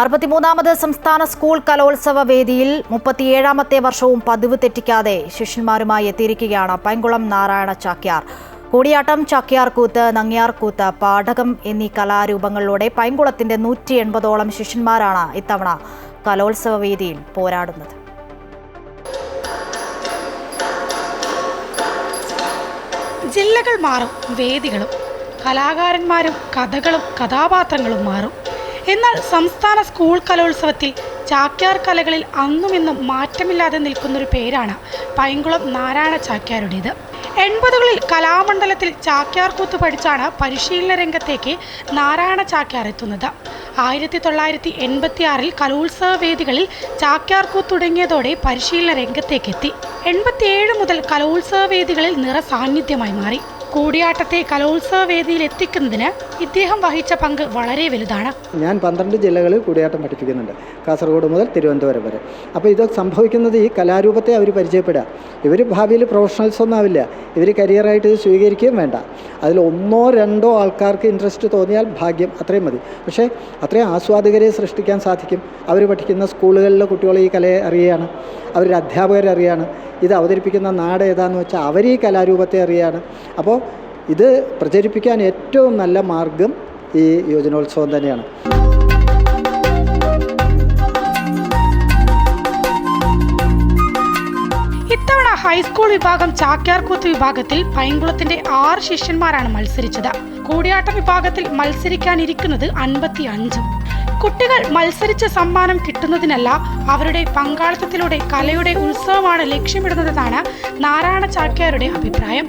അറുപത്തിമൂന്നാമത് സംസ്ഥാന സ്കൂൾ കലോത്സവ വേദിയിൽ മുപ്പത്തിയേഴാമത്തെ വർഷവും പതിവ് തെറ്റിക്കാതെ ശിഷ്യന്മാരുമായി എത്തിയിരിക്കുകയാണ് പൈങ്കുളം നാരായണ ചാക്യാർ. കൂടിയാട്ടം ചാക്യാർ കൂത്ത് നങ്ങ്യാർ പാഠകം എന്നീ കലാരൂപങ്ങളിലൂടെ പൈങ്കുളത്തിന്റെ നൂറ്റി എൺപതോളം ശിഷ്യന്മാരാണ് ഇത്തവണ കലോത്സവ വേദിയിൽ പോരാടുന്നത്. ജില്ലകൾ മാറും വേദികളും കലാകാരന്മാരും കഥകളും കഥാപാത്രങ്ങളും മാറും. എന്നാൽ സംസ്ഥാന സ്കൂൾ കലോത്സവത്തിൽ ചാക്യാർ കലകളിൽ അന്നും ഇന്നും മാറ്റമില്ലാതെ നിൽക്കുന്നൊരു പേരാണ് പൈങ്കുളം നാരായണ ചാക്യാരുടേത്. എൺപതുകളിൽ കലാമണ്ഡലത്തിൽ ചാക്യാർ കൂത്ത് പഠിച്ചാണ് പരിശീലന രംഗത്തേക്ക് നാരായണ ചാക്യാർ എത്തുന്നത്. ആയിരത്തി തൊള്ളായിരത്തി എൺപത്തി ആറിൽ കലോത്സവ വേദികളിൽ ചാക്യാർ കൂത്ത് തുടങ്ങിയതോടെ പരിശീലന രംഗത്തേക്കെത്തി. എൺപത്തിയേഴ് മുതൽ കലോത്സവ വേദികളിൽ നിറ സാന്നിധ്യമായി മാറി. കൂടിയാട്ടത്തെ കലോത്സവ വേദിയിൽ എത്തിക്കുന്നതിന് ഇദ്ദേഹം വഹിച്ച പങ്ക് വളരെ വലുതാണ്. ഞാൻ പന്ത്രണ്ട് ജില്ലകളിൽ കൂടിയാട്ടം പഠിപ്പിക്കുന്നുണ്ട്. കാസർഗോഡ് മുതൽ തിരുവനന്തപുരം വരെ. അപ്പോൾ ഇത് സംഭവിക്കുന്നത് ഈ കലാരൂപത്തെ അവർ പരിചയപ്പെടുക. ഇവർ ഭാവിയിൽ പ്രൊഫഷണൽസ് ഒന്നും ആവില്ല. ഇവർ കരിയറായിട്ട് ഇത് സ്വീകരിക്കുകയും വേണ്ട. അതിൽ ഒന്നോ രണ്ടോ ആൾക്കാർക്ക് ഇൻട്രസ്റ്റ് തോന്നിയാൽ ഭാഗ്യം അത്രയും മതി. പക്ഷേ അത്രയും ആസ്വാദകരെ സൃഷ്ടിക്കാൻ സാധിക്കും. അവർ പഠിക്കുന്ന സ്കൂളുകളിലെ കുട്ടികളെ ഈ കലയെ അറിയുകയാണ്. അവരുടെ അധ്യാപകരെ അറിയാണ് ഇത് അവതരിപ്പിക്കുന്ന നാട് ഏതാണെന്ന് വെച്ചാൽ അവർ ഈ കലാരൂപത്തെ അറിയാണ് അപ്പോൾ ഇത് പ്രചരിപ്പിക്കാൻ ഏറ്റവും നല്ല മാർഗം ഈ യുവജനോത്സവം തന്നെയാണ്. ഇത്തവണ ഹൈസ്കൂൾ വിഭാഗം ചാക്യാർകൂത്ത് വിഭാഗത്തിൽ പൈങ്കുളത്തിന്റെ ആറ് ശിഷ്യന്മാരാണ് മത്സരിച്ചത്. കൂടിയാട്ട വിഭാഗത്തിൽ മത്സരിക്കാനിരിക്കുന്നത് അൻപത്തി അഞ്ചും കുട്ടികൾ മത്സരിച്ച സമ്മാനം കിട്ടുന്നതിനല്ല അവരുടെ പങ്കാളിത്തത്തിലൂടെ കലയുടെ ഉത്സവമാണ് ലക്ഷ്യമിടുന്നതെന്നാണ് നാരായണ ചാക്യാരുടെ അഭിപ്രായം.